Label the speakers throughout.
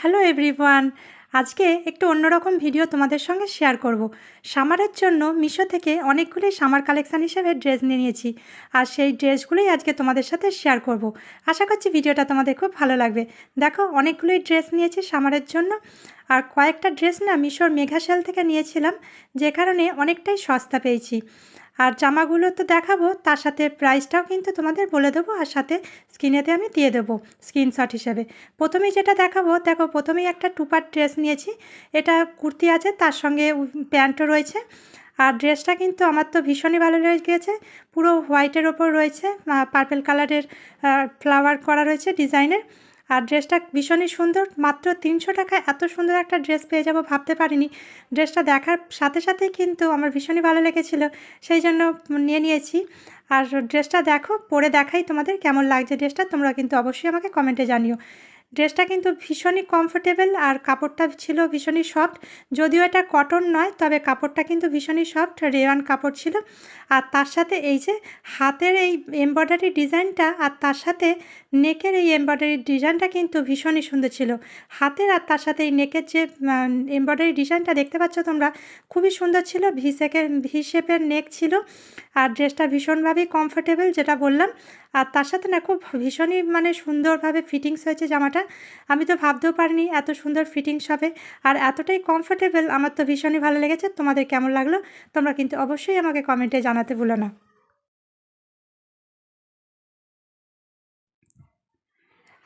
Speaker 1: Hello everyone আজকে একটু অন্যরকম ভিডিও তোমাদের সঙ্গে শেয়ার করব। সামারের জন্য মিশো থেকে অনেকগুলি সামার কালেকশান হিসেবে ড্রেস নিয়ে নিয়েছি। আর সেই ড্রেসগুলোই আজকে তোমাদের সাথে শেয়ার করব। আশা করছি ভিডিওটা তোমাদের খুব ভালো লাগবে। দেখো অনেকগুলোই ড্রেস নিয়েছি সামারের জন্য। আর কয়েকটা ড্রেস না মিশোর মেঘা সেল থেকে নিয়েছিলাম, যে কারণে অনেকটাই সস্তা পেয়েছি। আর জামাগুলো তো দেখাবো, তার সাথে প্রাইসটাও কিন্তু তোমাদের বলে দেবো আর সাথে স্ক্রিনেতে আমি দিয়ে দেবো স্ক্রিনশট হিসেবে। প্রথমেই যেটা দেখাবো, দেখো প্রথমেই একটা টুপার ড্রেস নিয়েছি। এটা কুর্তি আছে, তার সঙ্গে প্যান্টও রয়েছে। আর ড্রেসটা কিন্তু আমার তো ভীষণই ভালো লেগেছে, পুরো হোয়াইটের ওপর রয়েছে পার্পেল কালারের ফ্লাওয়ার করা রয়েছে ডিজাইনের আর ড্রেসটা ভীষণই সুন্দর। মাত্র তিনশো টাকায় এত সুন্দর একটা ড্রেস পেয়ে যাব ভাবতে পারিনি। ড্রেসটা দেখার সাথে সাথেই কিন্তু আমার ভীষণই ভালো লেগেছিল। সেই জন্য নিয়ে নিয়েছি। আর ড্রেসটা দেখো, পরে দেখাই তোমাদের কেমন লাগছে ড্রেসটা তোমরা কিন্তু অবশ্যই আমাকে কমেন্টে জানিও। ড্রেসটা কিন্তু ভীষণই কমফোর্টেবল আর কাপড়টা ছিল ভীষণই সফট যদিও এটা কটন নয়, তবে কাপড়টা কিন্তু ভীষণই সফট রেওয়ান কাপড় ছিল। আর তার সাথে এই যে হাতের এই এমব্রয়ডারি ডিজাইনটা আর তার সাথে নেকের এই এমব্রয়ডারি ডিজাইনটা কিন্তু ভীষণই সুন্দর ছিল। হাতের আর তার সাথে এই নেকের যে এমব্রয়ডারি ডিজাইনটা দেখতে পাচ্ছ তোমরা, খুবই সুন্দর ছিল ভি শেপের ভি শেপের নেক ছিল। আর ড্রেসটা ভীষণভাবেই কমফোর্টেবল যেটা বললাম। আর তার সাথে না খুব ভীষণই মানে সুন্দরভাবে ফিটিংস হয়েছে জামাটা। আমি তো ভাবতেও পারিনি এত সুন্দর ফিটিংস হবে। আর এতটাই কমফোর্টেবল আমার তো ভীষণই ভালো লেগেছে। তোমাদের কেমন লাগল? তোমরা কিন্তু অবশ্যই আমাকে কমেন্টে জানাতে ভুলো না।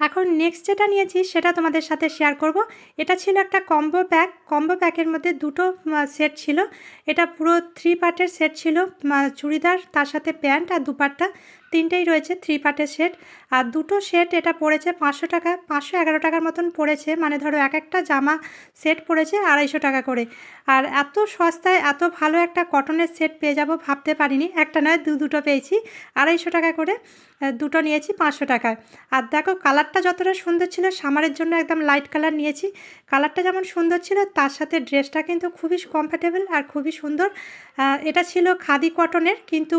Speaker 1: এখন নেক্সট যেটা নিয়েছি সেটা তোমাদের সাথে শেয়ার করব। এটা ছিল একটা কম্বো প্যাক কম্বো প্যাকের মধ্যে দুটো সেট ছিল। এটা পুরো থ্রি পার্টের সেট ছিল। চুড়িদার, তার সাথে প্যান্ট আর দুপাট্টা। তিনটেই রয়েছে থ্রি পার্টের সেট আর দুটো সেট এটা পড়েছে পাঁচশো টাকা, পাঁচশো এগারো টাকার মতন পড়েছে। মানে ধরো এক একটা জামা সেট পড়েছে আড়াইশো টাকা করে। আর এত সস্তায়, এত ভালো একটা কটনের সেট পেয়ে যাব ভাবতে পারিনি। একটা নয়, দু দুটো পেয়েছি, আড়াইশো টাকা করে। দুটো নিয়েছি পাঁচশো টাকায়। আর দেখো কালারটা যতটা সুন্দর ছিল, সামারের জন্য একদম লাইট কালার নিয়েছি। কালারটা যেমন সুন্দর ছিল, তার সাথে ড্রেসটা কিন্তু খুবই কমফর্টেবল আর খুবই সুন্দর। এটা ছিল খাদি কটনের কিন্তু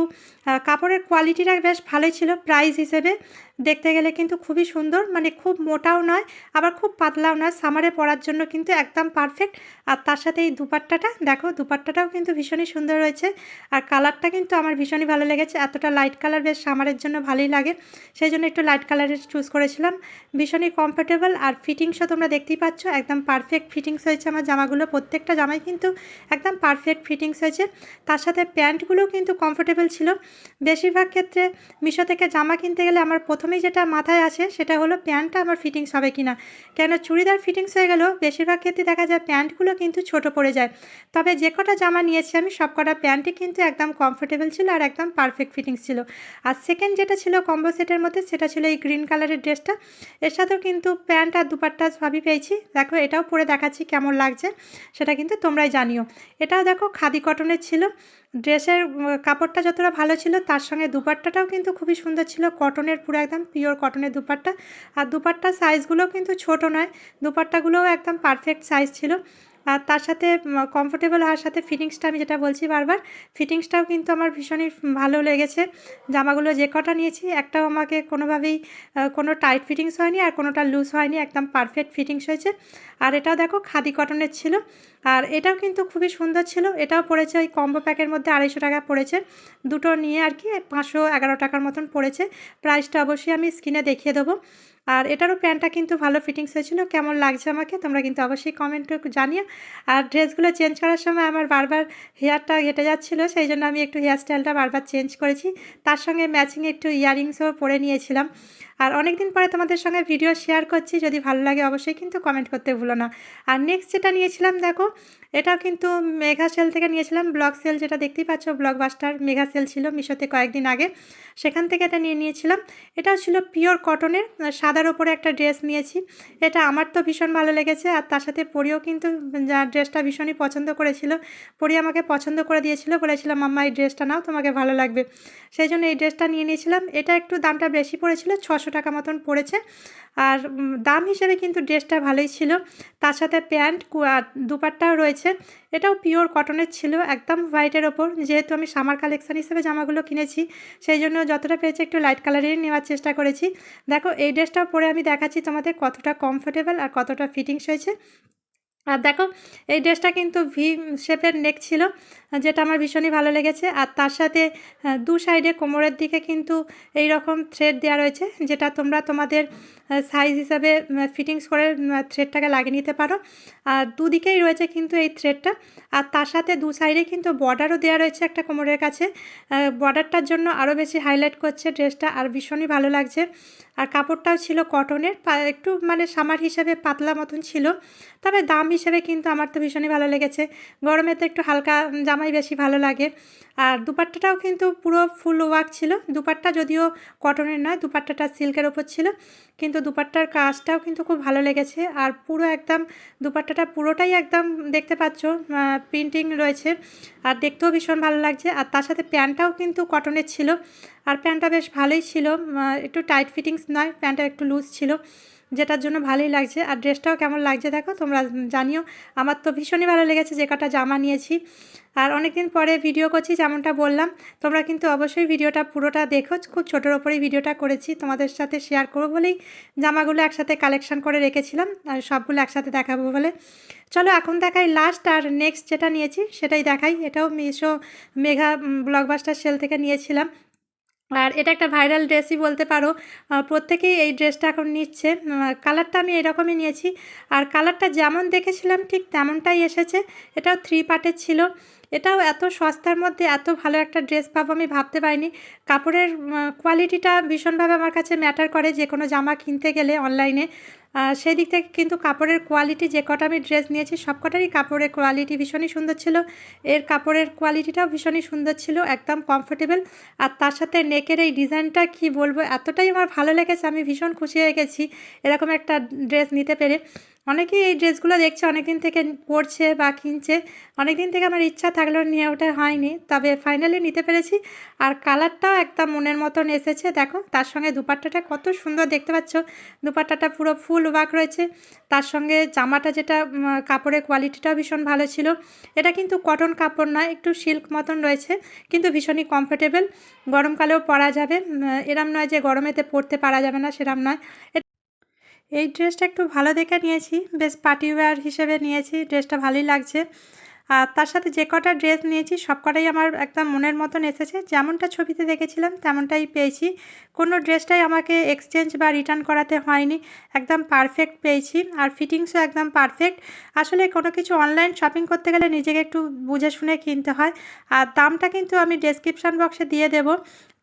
Speaker 1: কাপড়ের কোয়ালিটিটা বেশ ভালোই ছিল প্রাইস হিসেবে দেখতে গেলে কিন্তু খুবই সুন্দর মানে খুব মোটাও নয়, আবার খুব পাতলাও নয়। সামারে পরার জন্য কিন্তু একদম পারফেক্ট আর তার সাথে এই দুপাট্টাটা, দেখো দুপাট্টাটাও কিন্তু ভীষণই সুন্দর রয়েছে আর কালারটা কিন্তু আমার ভীষণই ভালো লেগেছে। এতটা লাইট কালার বেশ সামারের জন্য ভালোই লাগে। সেই জন্য একটু লাইট কালারের চুজ করেছিলাম। ভীষণই কমফোর্টেবল আর ফিটিংসও তোমরা দেখতেই পাচ্ছ, একদম পারফেক্ট ফিটিংস হয়েছে আমার জামাগুলো। প্রত্যেকটা জামাই কিন্তু একদম পারফেক্ট ফিটিংস হয়েছে। তার সাথে প্যান্টগুলোও কিন্তু কমফোর্টেবল ছিল। বেশিরভাগ ক্ষেত্রে মিশো থেকে জামা কিনতে গেলে আমার প্রথমেই যেটা মাথায় আসে সেটা হলো প্যান্টটা আমার ফিটিংস হবে কি না কেন চুড়িদার ফিটিংস হয়ে গেলেও বেশিরভাগ ক্ষেত্রে দেখা যায় প্যান্টগুলো কিন্তু ছোট পড়ে যায়। তবে যে কটা জামা নিয়েছি আমি, সব কটা প্যান্টই কিন্তু একদম কমফোর্টেবল ছিল আর একদম পারফেক্ট ফিটিংস ছিল। আর সেকেন্ড যেটা ছিল কম্বো সেটের মধ্যে, সেটা ছিল এই গ্রিন কালারের ড্রেসটা এর সাথেও কিন্তু প্যান্ট আর দুপাট্টা সবই পেয়েছি। দেখো এটাও পরে দেখাচ্ছি কেমন লাগছে, সেটা কিন্তু তোমরাই জানিও। এটাও দেখো খাদি কটনের ছিল। ড্রেসের কাপড়টা যতটা ভালো ছিল, তার সঙ্গে দুপাট্টাটাও কিন্তু খুবই সুন্দর ছিল। কটনের পুরো একদম পিওর কটনের দুপাট্টা। আর দুপাট্টা সাইজগুলো কিন্তু ছোট নয়। দুপাট্টাগুলোও একদম পারফেক্ট সাইজ ছিল। আর তার সাথে কমফোর্টেবল হওয়ার সাথে ফিটিংসটা আমি যেটা বলছি বারবার ফিটিংসটাও কিন্তু আমার ভীষণই ভালো লেগেছে। জামাগুলো যে কটা নিয়েছি, একটাও আমাকে কোনোভাবেই কোনো টাইট ফিটিংস হয়নি আর কোনোটা লুজ হয়নি, একদম পারফেক্ট ফিটিংস হয়েছে। আর এটাও দেখো খাদি কটনের ছিল। আর এটাও কিন্তু খুবই সুন্দর ছিল। এটাও পড়েছে ওই কম্বো প্যাকের মধ্যে আড়াইশো টাকা পড়েছে। দুটো নিয়ে আর কি পাঁচশো এগারো টাকার মতন পড়েছে। প্রাইসটা অবশ্যই আমি স্ক্রিনে দেখিয়ে দেবো। আর এটারও প্যান্টটা কিন্তু ভালো ফিটিংস হয়েছিল। কেমন লাগছে আমাকে তোমরা কিন্তু অবশ্যই কমেন্টে জানিও। আর ড্রেসগুলো চেঞ্জ করার সময় আমার বারবার হেয়ারটা ঘেটে যাচ্ছিল, সেই জন্য আমি একটু হেয়ার স্টাইলটা বারবার চেঞ্জ করেছি। তার সঙ্গে ম্যাচিং একটু ইয়াররিংসও পরে নিয়েছিলাম। আর অনেক দিন পরে তোমাদের সঙ্গে ভিডিও শেয়ার করছি, যদি ভালো লাগে অবশ্যই কিন্তু কমেন্ট করতে ভুলো না। আর নেক্সট যেটা নিয়েছিলাম, দেখো, এটাও কিন্তু মেঘা সেল থেকে নিয়েছিলাম ব্লক সেল যেটা দেখতেই পাচ্ছ ব্লগ বাস্টার মেঘা সেল ছিল মিশোতে কয়েকদিন আগে। সেখান থেকে এটা নিয়ে নিয়েছিলাম। এটাও ছিল পিওর কটনের সাদার ওপরে একটা ড্রেস নিয়েছি। এটা আমার তো ভীষণ ভালো লেগেছে, আর তার সাথে পরিও কিন্তু ড্রেসটা ভীষণই পছন্দ করেছিল পরি আমাকে পছন্দ করে দিয়েছিল, বলেছিলাম, মাম্মা, এই ড্রেসটা নাও, তোমাকে ভালো লাগবে। সেই জন্য এই ড্রেসটা নিয়ে নিয়েছিলাম। এটা একটু দামটা বেশি পড়েছিল, ছশো টাকা মতন পড়েছে। আর দাম হিসেবে কিন্তু ড্রেসটা ভালোই ছিল। তার সাথে প্যান্ট দুপাট্টাও রয়েছে। এটাও পিওর কটনের ছিল, একদম হোয়াইটের ওপর। যেহেতু আমি সামার কালেকশান হিসেবে জামাগুলো কিনেছি, সেই জন্য যতটা পেরেছি একটু লাইট কালারেরই নেওয়ার চেষ্টা করেছি। দেখো, এই ড্রেসটা পরে আমি দেখাচ্ছি তোমাদের কতটা কমফোর্টেবল আর কতটা ফিটিংস হয়েছে। আর দেখো, এই ড্রেসটা কিন্তু ভি শেপের নেক ছিল, যেটা আমার ভীষণই ভালো লেগেছে। আর তার সাথে দু সাইডে কোমরের দিকে কিন্তু এই রকম থ্রেড দেওয়া রয়েছে, যেটা তোমরা তোমাদের সাইজ হিসাবে ফিটিংস করে থ্রেডটাকে লাগিয়ে নিতে পারো। আর দুদিকেই রয়েছে কিন্তু এই থ্রেডটা আর তার সাথে দু সাইডে কিন্তু বর্ডারও দেওয়া রয়েছে একটা কোমরের কাছে। বর্ডারটার জন্য আরও বেশি হাইলাইট করছে ড্রেসটা আর ভীষণই ভালো লাগছে। আর কাপড়টাও ছিল কটনের একটু মানে সামার হিসাবে পাতলা মতন ছিল। তবে দাম হিসেবে কিন্তু আমার তো ভীষণই ভালো লেগেছে। গরমে তো একটু হালকা জামাই বেশি ভালো লাগে। আর দুপাট্টাটাও কিন্তু পুরো ফুল ওয়ার্ক ছিল। দুপাট্টা যদিও কটনের নয়, দুপাট্টাটা সিল্কের ওপর ছিল। কিন্তু দুপাট্টার কাজটাও কিন্তু খুব ভালো লেগেছে। আর পুরো একদম দুপাট্টাটা পুরোটাই একদম দেখতে পাচ্ছ প্রিন্টিং রয়েছে। আর দেখতেও ভীষণ ভালো লাগছে। আর তার সাথে প্যান্টটাও কিন্তু কটনের ছিল। আর প্যান্টটা বেশ ভালোই ছিল। একটু টাইট ফিটিংস নয়, প্যান্টটা একটু লুজ ছিল। যেটার জন্য ভালোই লাগছে। আর ড্রেসটাও কেমন লাগছে দেখো, তোমরা জানিও। আমার তো ভীষণই ভালো লেগেছে যে কটা জামা নিয়েছি। আর অনেকদিন পরে ভিডিও করছি, যেমনটা বললাম। তোমরা কিন্তু অবশ্যই ভিডিওটা পুরোটা দেখো। খুব ছোটোর ওপরেই ভিডিওটা করেছি। তোমাদের সাথে শেয়ার করব বলেই জামাগুলো একসাথে কালেকশন করে রেখেছিলাম। আর সবগুলো একসাথে দেখাবো বলে। চলো এখন দেখাই লাস্ট আর নেক্সট যেটা নিয়েছি, সেটাই দেখাই। এটাও মিশো মেঘা ব্লকবাস্টার সেল থেকে নিয়েছিলাম। আর এটা একটা ভাইরাল ড্রেসই বলতে পারো। প্রত্যেকেই এই ড্রেসটা এখন নিচ্ছে। কালারটা আমি এরকমই নিয়েছি। আর কালারটা যেমন দেখেছিলাম ঠিক তেমনটাই এসেছে। এটাও থ্রি পার্টের ছিল। এটাও এত সস্তার মধ্যে এত ভালো একটা ড্রেস পাবো আমি ভাবতে পারিনি। কাপড়ের কোয়ালিটিটা ভীষণভাবে আমার কাছে ম্যাটার করে যে কোনো জামা কিনতে গেলে অনলাইনে সেই দিক থেকে কিন্তু কাপড়ের কোয়ালিটি যে কটা আমি ড্রেস নিয়েছি, সব কটারই কাপড়ের কোয়ালিটি ভীষণই সুন্দর ছিল। এর কাপড়ের কোয়ালিটিটাও ভীষণই সুন্দর ছিল, একদম কমফোর্টেবল আর তার সাথে নেকের এই ডিজাইনটা কি বলব, এতটাই আমার ভালো লেগেছে, আমি ভীষণ খুশি হয়ে গেছি এরকম একটা ড্রেস নিতে পেরে। অনেকেই এই ড্রেসগুলো দেখছে, অনেকদিন থেকে পরছে বা কিনছে। অনেকদিন থেকে আমার ইচ্ছা থাকলেও নিয়ে ওঠা হয়নি। তবে ফাইনালি নিতে পেরেছি। আর কালারটাও একদম মনের মতন এসেছে। দেখো, তার সঙ্গে দুপাট্টাটা কত সুন্দর দেখতে পাচ্ছ। দুপাট্টাটা পুরো ফুল ওয়াক রয়েছে। তার সঙ্গে জামাটা যেটা কাপড়ের কোয়ালিটিটাও ভীষণ ভালো ছিল। এটা কিন্তু কটন কাপড় নয়, একটু সিল্ক মতন রয়েছে, কিন্তু ভীষণই কমফোর্টেবল গরমকালেও পরা যাবে। এরম নয় যে গরমেতে পরতে পারা যাবে না, সেরম নয়। এই ড্রেসটা একটু ভালো দেখে নিয়েছি। বেশ পার্টি ওয়্যার হিসেবে নিয়েছি, ড্রেসটা ভালোই লাগছে। আর তার সাথে যে কটা ড্রেস নিয়েছি, সব কটাই আমার একদম মনের মতন এসেছে। যেমনটা ছবিতে দেখেছিলাম, তেমনটাই পেয়েছি। কোনো ড্রেসটাই আমাকে এক্সচেঞ্জ বা রিটার্ন করাতে হয়নি। একদম পারফেক্ট পেয়েছি। আর ফিটিংসও একদম পারফেক্ট আসলে কোনো কিছু অনলাইন শপিং করতে গেলে নিজেকে একটু বুঝে শুনে কিনতে হয়। আর দামটা কিন্তু আমি ডেসক্রিপশান বক্সে দিয়ে দেবো।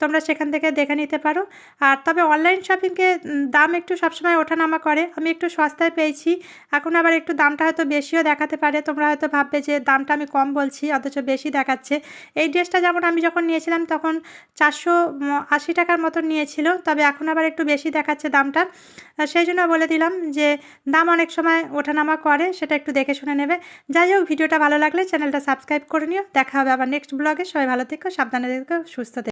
Speaker 1: তোমরা সেখান থেকে দেখে নিতে পারো। আর তবে অনলাইন শপিংয়ে দাম একটু সবসময় ওঠানামা করে। আমি একটু সস্তায় পেয়েছি। এখন আবার একটু দামটা হয়তো বেশিও দেখাতে পারে। তোমরা হয়তো ভাববে যে দামটা আমি কম বলছি, অথচ বেশি দেখাচ্ছে। এই ড্রেসটা যেমন আমি যখন নিয়েছিলাম তখন চারশো আশি টাকার মতন নিয়েছিল। তবে এখন আবার একটু বেশি দেখাচ্ছে দামটা। সেই জন্য বলে দিলাম যে দাম অনেক সময় ওঠানামা করে, সেটা একটু দেখে শুনে নেবে। যাই হোক, ভিডিওটা ভালো লাগলে চ্যানেলটা সাবস্ক্রাইব করে নিও। দেখা হবে আবার নেক্সট ব্লগে সবাই ভালো থেকো, সাবধানে থেকো, সুস্থ